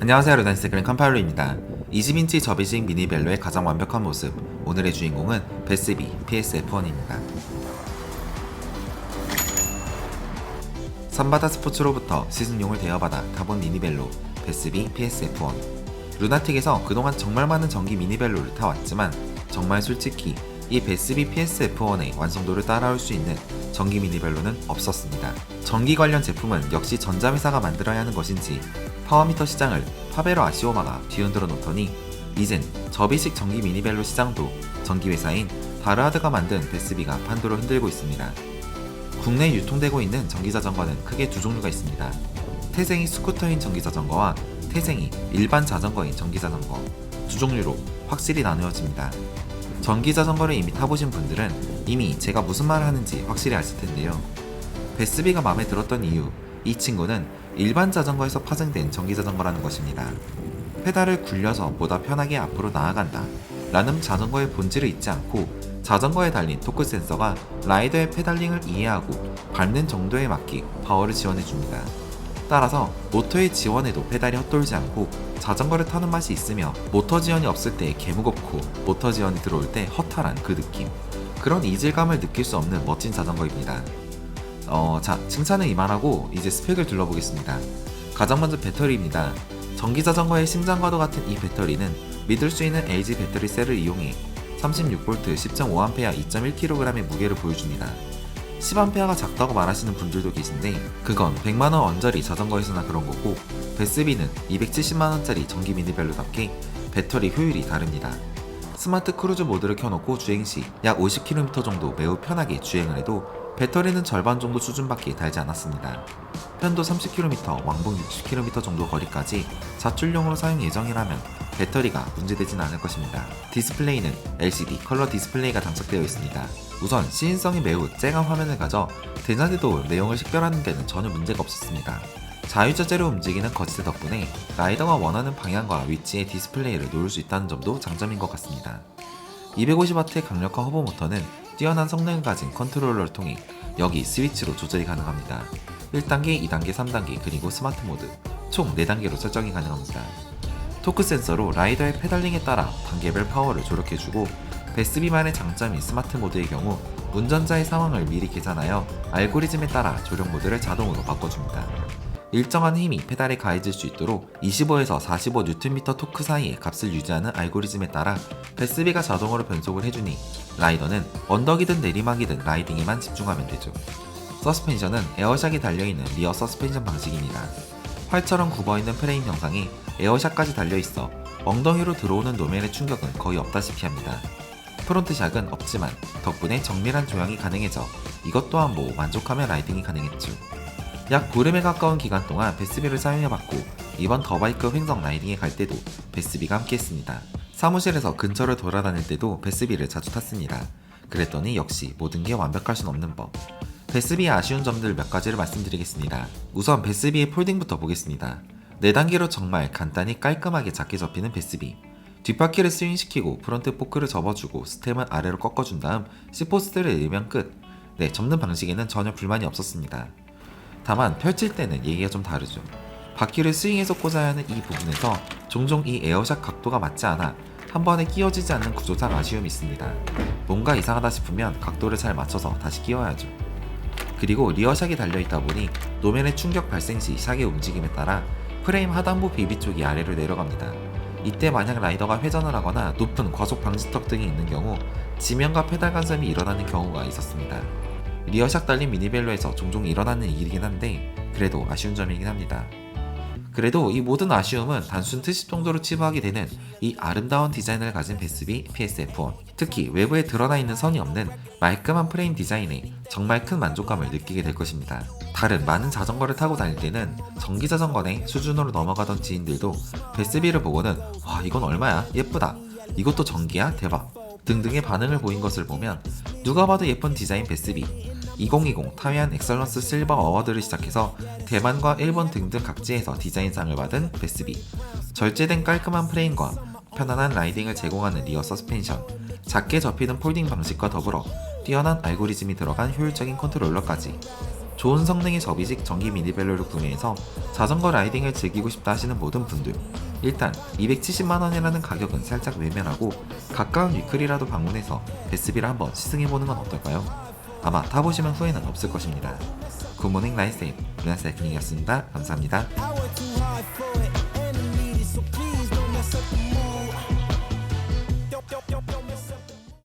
안녕하세요 루단스그린 컴파일러입니다. 20인치 접이식 미니벨로의 가장 완벽한 모습. 오늘의 주인공은 베스비 PSF1입니다. 삼바다 스포츠로부터 시즌용을 대여받아 타본 미니벨로 베스비 PSF1 루나틱에서 그동안 정말 많은 전기 미니벨로를 타왔지만 정말 솔직히 이 베스비 PSF1의 완성도를 따라올 수 있는 전기 미니벨로는 없었습니다. 전기 관련 제품은 역시 전자회사가 만들어야 하는 것인지 파워미터 시장을 파베로 아시오마가 뒤흔들어 놓더니 이젠 접이식 전기 미니벨로 시장도 전기회사인 바르하드가 만든 베스비가 판도를 흔들고 있습니다. 국내에 유통되고 있는 전기자전거는 크게 두 종류가 있습니다. 태생이 스쿠터인 전기자전거와 태생이 일반 자전거인 전기자전거 두 종류로 확실히 나누어집니다. 전기자 전거를 이미 타보신 분들은 이미 제가 무슨 말을 하는지 확실히 아실 텐데요. 베스비가 마음에 들었던 이유, 이 친구는 일반 자전거에서 파생된 전기 자전거라는 것입니다. 페달을 굴려서 보다 편하게 앞으로 나아간다. 라는 자전거의 본질을 잊지 않고 자전거에 달린 토크 센서가 라이더의 페달링을 이해하고 밟는 정도에 맞게 파워를 지원해 줍니다. 따라서 모터의 지원에도 페달이 헛돌지 않고 자전거를 타는 맛이 있으며 모터 지원이 없을 때 개무겁고 모터 지원이 들어올 때 허탈한 그 느낌. 그런 이질감을 느낄 수 없는 멋진 자전거입니다. 어, 자, 칭찬은 이만하고 이제 스펙을 둘러보겠습니다. 가장 먼저 배터리입니다. 전기 자전거의 심장과도 같은 이 배터리는 믿을 수 있는 LG 배터리 셀을 이용해 36V 10.5A 2.1kg의 무게를 보여줍니다. 10A가 작다고 말하시는 분들도 계신데 그건 100만원 언저리 자전거에서나 그런 거고 베스비는 270만원짜리 전기 미니벨로답게 배터리 효율이 다릅니다. 스마트 크루즈 모드를 켜놓고 주행 시 약 50km 정도 매우 편하게 주행을 해도 배터리는 절반 정도 수준밖에 달지 않았습니다. 편도 30km, 왕복 60km 정도 거리까지 자출용으로 사용 예정이라면 배터리가 문제되진 않을 것입니다. 디스플레이는 LCD 컬러 디스플레이가 장착되어 있습니다. 우선 시인성이 매우 쨍한 화면을 가져 대낮에도 내용을 식별하는 데는 전혀 문제가 없었습니다. 자유자재로 움직이는 거치대 덕분에 라이더가 원하는 방향과 위치의 디스플레이를 놓을 수 있다는 점도 장점인 것 같습니다. 250W의 강력한 허브 모터는 뛰어난 성능을 가진 컨트롤러를 통해 여기 스위치로 조절이 가능합니다. 1단계, 2단계, 3단계, 그리고 스마트 모드 총 4단계로 설정이 가능합니다. 토크 센서로 라이더의 페달링에 따라 단계별 파워를 조력해주고 베스 비만의 장점인 스마트 모드의 경우 운전자의 상황을 미리 계산하여 알고리즘에 따라 조력 모드를 자동으로 바꿔줍니다. 일정한 힘이 페달에 가해질 수 있도록 25에서 45Nm 토크 사이의 값을 유지하는 알고리즘에 따라 베스비가 자동으로 변속을 해주니 라이더는 언덕이든 내리막이든 라이딩에만 집중하면 되죠. 서스펜션은 에어샥이 달려있는 리어 서스펜션 방식입니다. 활처럼 굽어있는 프레임 형상에 에어샥까지 달려있어 엉덩이로 들어오는 노면의 충격은 거의 없다시피 합니다. 프론트 샥은 없지만 덕분에 정밀한 조향이 가능해져 이것 또한 뭐 만족하며 라이딩이 가능했죠. 약 보름에 가까운 기간 동안 베스비를 사용해봤고 이번 더바이크 횡성 라이딩에 갈 때도 베스비가 함께했습니다. 사무실에서 근처를 돌아다닐 때도 베스비를 자주 탔습니다. 그랬더니 역시 모든 게 완벽할 순 없는 법. 베스비의 아쉬운 점들 몇 가지를 말씀드리겠습니다. 우선 베스비의 폴딩부터 보겠습니다. 4단계로 정말 간단히 깔끔하게 작게 접히는 베스비. 뒷바퀴를 스윙시키고 프론트 포크를 접어주고 스템을 아래로 꺾어준 다음 시포스트를 내리면 끝. 네, 접는 방식에는 전혀 불만이 없었습니다. 다만 펼칠 때는 얘기가 좀 다르죠. 바퀴를 스윙해서 꽂아야 하는 이 부분에서 종종 이 에어샷 각도가 맞지 않아 한 번에 끼워지지 않는 구조상 아쉬움이 있습니다. 뭔가 이상하다 싶으면 각도를 잘 맞춰서 다시 끼워야죠. 그리고 리어샥이 달려있다 보니 노면의 충격 발생 시 샥의 움직임에 따라 프레임 하단부 비비 쪽이 아래로 내려갑니다. 이때 만약 라이더가 회전을 하거나 높은 과속 방지턱 등이 있는 경우 지면과 페달 간섭이 일어나는 경우가 있었습니다. 리어샥 달린 미니벨로에서 종종 일어나는 일이긴 한데 그래도 아쉬운 점이긴 합니다. 그래도 이 모든 아쉬움은 단순 트집 정도로 치부하게 되는 이 아름다운 디자인을 가진 베스비 PSF1 특히 외부에 드러나 있는 선이 없는 말끔한 프레임 디자인에 정말 큰 만족감을 느끼게 될 것입니다. 다른 많은 자전거를 타고 다닐 때는 전기 자전거의 수준으로 넘어가던 지인들도 베스비를 보고는 와 이건 얼마야? 예쁘다. 이것도 전기야? 대박. 등등의 반응을 보인 것을 보면 누가 봐도 예쁜 디자인 베스비 2020 타이완 엑셀런스 실버 어워드를 시작해서 대만과 일본 등등 각지에서 디자인상을 받은 베스비, 절제된 깔끔한 프레임과 편안한 라이딩을 제공하는 리어 서스펜션, 작게 접히는 폴딩 방식과 더불어 뛰어난 알고리즘이 들어간 효율적인 컨트롤러까지 좋은 성능의 접이식 전기 미니벨로를 구매해서 자전거 라이딩을 즐기고 싶다 하시는 모든 분들 일단 270만원이라는 가격은 살짝 외면하고 가까운 위클이라도 방문해서 베스비를 한번 시승해보는 건 어떨까요? 아마 타보시면 후회는 없을 것입니다. 굿모닝 라이세인 루나 사이클링이었습니다. 감사합니다.